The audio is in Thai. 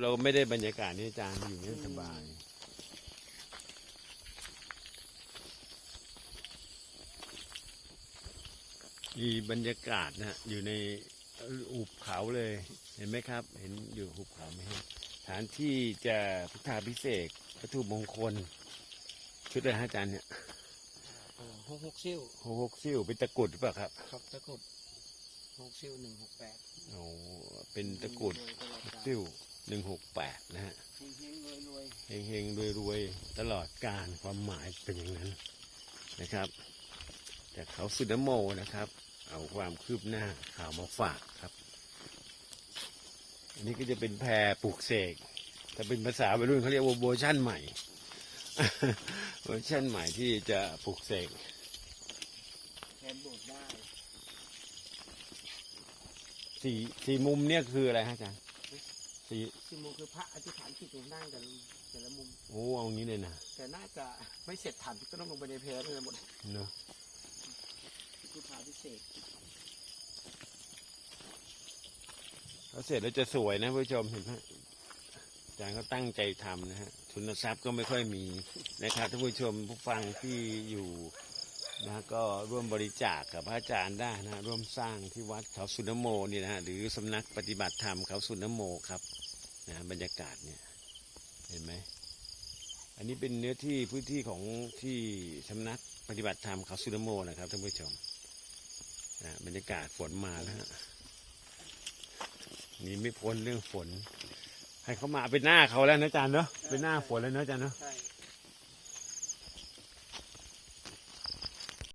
เราไม่ได้บรรยากาศนี่อาจารย์อยู่นี่สบาย มีบรรยากาศนะฮะอยู่ในหุบเขาเลย เห็นไหมครับ เห็นอยู่หุบเขาไหมฮะฐานที่จะพุทธาพิเศษกวัตถุมงคล ชุดอะไรฮะอาจารย์เนี่ยหกหกซิ่วโฮกซิ่วเป็นตะกรุดหรือเปล่าครับ ครับตะกรุดหกซิ่วหนึ่งหกแปดโอ้เป็นตะกรุดซิ่ว หนึ่งหกแปดนะฮะเฮงเฮงรวยรวยตลอดการความหมายเป็นอย่างนั้นนะครับ จากเขาสุดโมนะครับ เอาความคืบหน้าข่าวมาฝากครับอันนี้ก็จะเป็นแพรปลูกเสกถ้าเป็นภาษาวัยรุ่นเขาเรียกว่าเวอร์ชั่นใหม่เวอร์ชั่นใหม่ที่จะปลูกเสกแทนโบสได้สี่สี่มุมเนี่ยคืออะไรฮะอาจารย์ สี่ซิโมคือพระอธิษฐานจิตของนั่งแต่ละแต่ละมุม โอ้เอางี้เลยนะแต่น่าจะไม่เสร็จฐานก็ต้องลงไปในแพรเลยหมดเนาะคือพระพิเศษพอเสร็จแล้วจะสวยนะผู้ชมเห็นไหมอาจารย์ก็ตั้งใจทำนะฮะทุนทรัพย์ก็ไม่ค่อยมีนะครับท่านผู้ชมผู้ฟังที่อยู่ นะก็ร่วมบริจาคกับพระอาจารย์ได้นะร่วมสร้างที่วัดเขาสุนโมนี่นะฮะหรือสำนักปฏิบัติธรรมเขาสุนโมครับนะบรรยากาศเนี่ยเห็นไหมอันนี้เป็นเนื้อที่พื้นที่ของที่สำนักปฏิบัติธรรมเขาสุนโมนะครับท่านผู้ชมนะบรรยากาศฝนมาแล้วฮะนีไม่พ้นเรื่องฝน ให้เขามาเป็นหน้าเขาแล้วนะอาจารย์เนาะเป็นหน้าฝนแล้วเนาะอาจารย์เนาะใช่